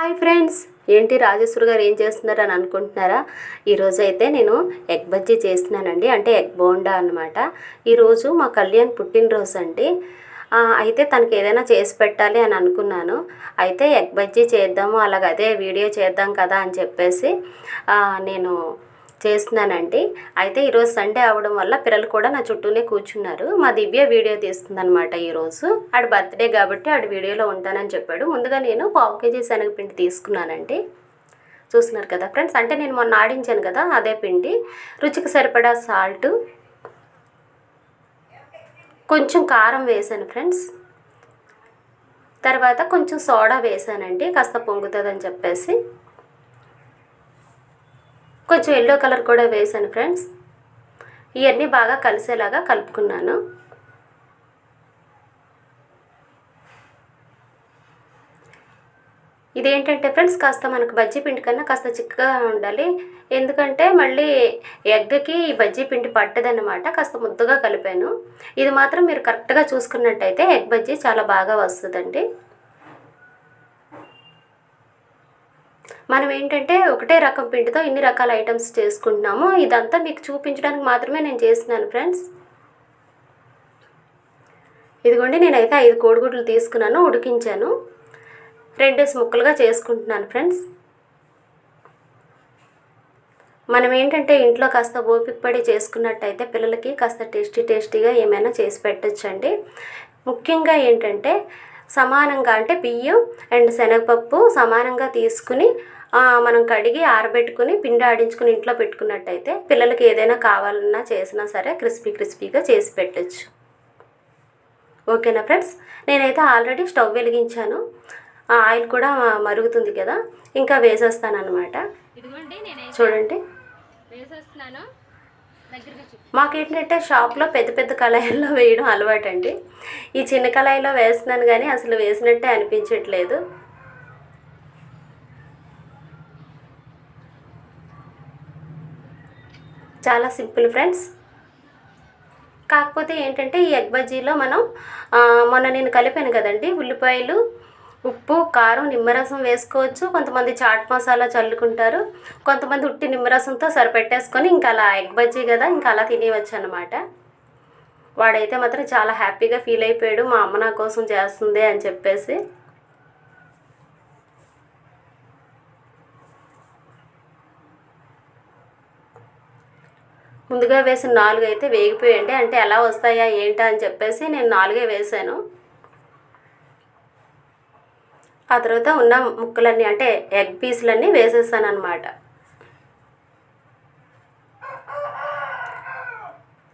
Hi friends. ఏంటి రాజేశ్వరి గారు ఏం చేస్తున్నారు అని అనుకుంటున్నారా? ఈరోజు అయితే నేను ఎగ్ బజ్జీ చేస్తున్నానండి. అంటే ఎగ్ బోండా అనమాట ఈరోజు మా కళ్యాణ్ పుట్టినరోజు అండి. అయితే తనకి ఏదైనా చేసి పెట్టాలి అని అనుకున్నాను. అయితే ఎగ్ బజ్జీ చేద్దాము అలాగ అదే వీడియో చేద్దాం కదా అని చెప్పేసి నేను చేస్తున్నానండి. అయితే ఈరోజు సండే అవడం వల్ల పిల్లలు కూడా నా చుట్టూనే కూర్చున్నారు. మా దివ్య వీడియో తీస్తుందనమాట ఈరోజు. ఆడి బర్త్డే కాబట్టి ఆడు వీడియోలో ఉంటానని చెప్పాడు. ముందుగా నేను పావు కేజీ శనగపిండి తీసుకున్నానండి. చూస్తున్నారు కదా ఫ్రెండ్స్? అంటే నేను మొన్న ఆడించాను కదా అదే పిండి. రుచికి సరిపడా సాల్ట్. కొంచెం కారం వేసాను ఫ్రెండ్స్. తర్వాత కొంచెం సోడా వేసానండి కాస్త పొంగుతుందని చెప్పేసి. కొంచెం ఎల్లో కలర్ కూడా వేసాను ఫ్రెండ్స్ ఇవన్నీ బాగా కలిసేలాగా కలుపుకున్నాను. ఇదేంటంటే ఫ్రెండ్స్ కాస్త మనకు బజ్జీ పిండి కన్నా కాస్త చిక్కగా ఉండాలి. ఎందుకంటే మళ్ళీ ఎగ్కి ఈ బజ్జీ పిండి పట్టదన్నమాట. కాస్త ముద్దగా కలిపాను. ఇది మాత్రం మీరు కరెక్ట్గా చూసుకున్నట్టయితే ఎగ్ బజ్జీ చాలా బాగా వస్తుందండి. మనం ఏంటంటే ఒకటే రకం పిండితో ఇన్ని రకాల ఐటమ్స్ చేసుకుంటున్నాము. ఇదంతా మీకు చూపించడానికి మాత్రమే నేను చేస్తున్నాను ఫ్రెండ్స్ ఇదిగోండి నేనైతే ఐదు కోడిగుడ్లు తీసుకున్నాను ఉడికించాను. రెండేసి ముక్కలుగా చేసుకుంటున్నాను ఫ్రెండ్స్ మనం ఏంటంటే ఇంట్లో కాస్త ఓపిక పడి చేసుకున్నట్టయితే పిల్లలకి కాస్త టేస్టీ టేస్టీగా ఏమైనా చేసి పెట్టచ్చండి. ముఖ్యంగా ఏంటంటే సమానంగా అంటే బియ్యం అండ్ శనగపప్పు సమానంగా తీసుకుని మనం కడిగి ఆరబెట్టుకుని పిండి ఆడించుకుని ఇంట్లో పెట్టుకున్నట్టయితే పిల్లలకి ఏదైనా కావాలన్నా చేసినా సరే క్రిస్పీ క్రిస్పీగా చేసి పెట్టచ్చు. ఓకేనా ఫ్రెండ్స్? నేనైతే ఆల్రెడీ స్టవ్ వెలిగించాను. ఆయిల్ కూడా మరుగుతుంది కదా ఇంకా వేసేస్తాను అనమాట చూడండి. వేసేస్తున్నాను. మాకేంటంటే షాప్లో పెద్ద పెద్ద కళాయిల్లో వేయడం అలవాటండి. ఈ చిన్న కళాయిలో వేస్తున్నాను కానీ అసలు వేసినట్టే అనిపించట్లేదు. చాలా సింపుల్ ఫ్రెండ్స్. కాకపోతే ఏంటంటే ఈ ఎగ్ బజ్జీలో మనం మొన్న నేను కలిపాను కదండి ఉల్లిపాయలు ఉప్పు కారం నిమ్మరసం వేసుకోవచ్చు. కొంతమంది చాట్ మసాలా చల్లుకుంటారు. కొంతమంది ఉట్టి నిమ్మరసంతో సరిపెట్టేసుకొని ఇంకా అలా ఎగ్ బజ్జీ కదా ఇంకా అలా తినేయవచ్చు అనమాట వాడైతే మాత్రం చాలా హ్యాపీగా ఫీల్ అయిపోయాడు. మా అమ్మ నా కోసం చేస్తుంది అని చెప్పేసి. ముందుగా వేసిన నాలుగు అయితే వేగిపోయండి అంటే ఎలా వస్తాయా ఏంటా అని చెప్పేసి నేను నాలుగే వేసాను ఆ తర్వాత ఉన్న ముక్కలన్నీ అంటే ఎగ్ పీసులన్నీ వేసేసాను అనమాట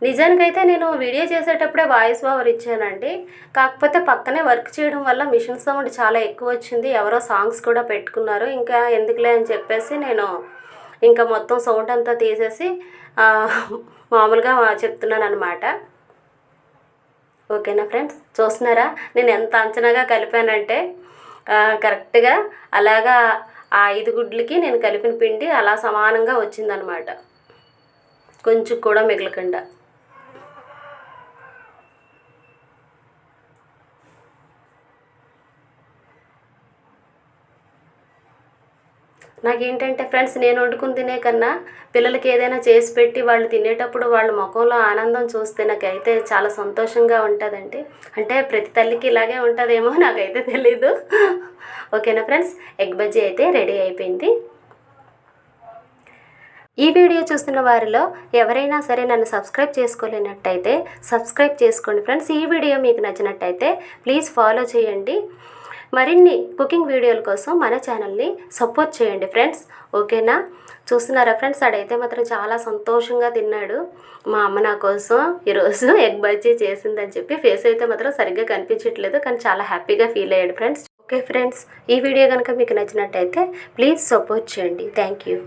నిజానికైతే నేను వీడియో చేసేటప్పుడే వాయిస్ ఓవర్ ఇచ్చానండి. కాకపోతే పక్కనే వర్క్ చేయడం వల్ల మిషన్ సౌండ్ చాలా ఎక్కువ వచ్చింది. ఎవరో సాంగ్స్ కూడా పెట్టుకున్నారు. ఇంకా ఎందుకులే అని చెప్పేసి నేను ఇంకా మొత్తం సౌండ్ అంతా తీసేసి మామూలుగా చెప్తున్నాను అనమాట ఓకేనా ఫ్రెండ్స్? చూస్తున్నారా? నేను ఎంత అంచనాగా కలిపానంటే కరెక్ట్గా అలాగా ఆ ఐదు గుడ్లకి నేను కలిపిన పిండి అలా సమానంగా వచ్చిందనమాట కొంచెం కూడా మిగలకుండా. నాకేంటంటే ఫ్రెండ్స్ నేను వండుకుని తినే కన్నా పిల్లలకి ఏదైనా చేసి పెట్టి వాళ్ళు తినేటప్పుడు వాళ్ళ ముఖంలో ఆనందం చూస్తే నాకైతే చాలా సంతోషంగా ఉంటుందండి. అంటే ప్రతి తల్లికి ఇలాగే ఉంటుందేమో నాకైతే తెలీదు. ఓకేనా ఫ్రెండ్స్? ఎగ్ బజ్జీ అయితే రెడీ అయిపోయింది. ఈ వీడియో చూస్తున్న వారిలో ఎవరైనా సరే నన్ను సబ్స్క్రైబ్ చేసుకోలేనట్టయితే సబ్స్క్రైబ్ చేసుకోండి ఫ్రెండ్స్. ఈ వీడియో మీకు నచ్చినట్టయితే ప్లీజ్ ఫాలో చేయండి. మరిన్ని కుకింగ్ వీడియోల కోసం మన ఛానల్ని సపోర్ట్ చేయండి ఫ్రెండ్స్. ఓకేనా? చూస్తున్నారా ఫ్రెండ్స్? ఆడైతే మాత్రం చాలా సంతోషంగా తిన్నాడు. మా అమ్మ నా కోసం ఈరోజు ఎగ్ బజ్జీ చేసిందని చెప్పి ఫేస్ అయితే మాత్రం సరిగ్గా కనిపించట్లేదు. కానీ చాలా హ్యాపీగా ఫీల్ అయ్యాడు ఫ్రెండ్స్. ఓకే ఫ్రెండ్స్ ఈ వీడియో కనుక మీకు నచ్చినట్టయితే ప్లీజ్ సపోర్ట్ చేయండి. Thank you.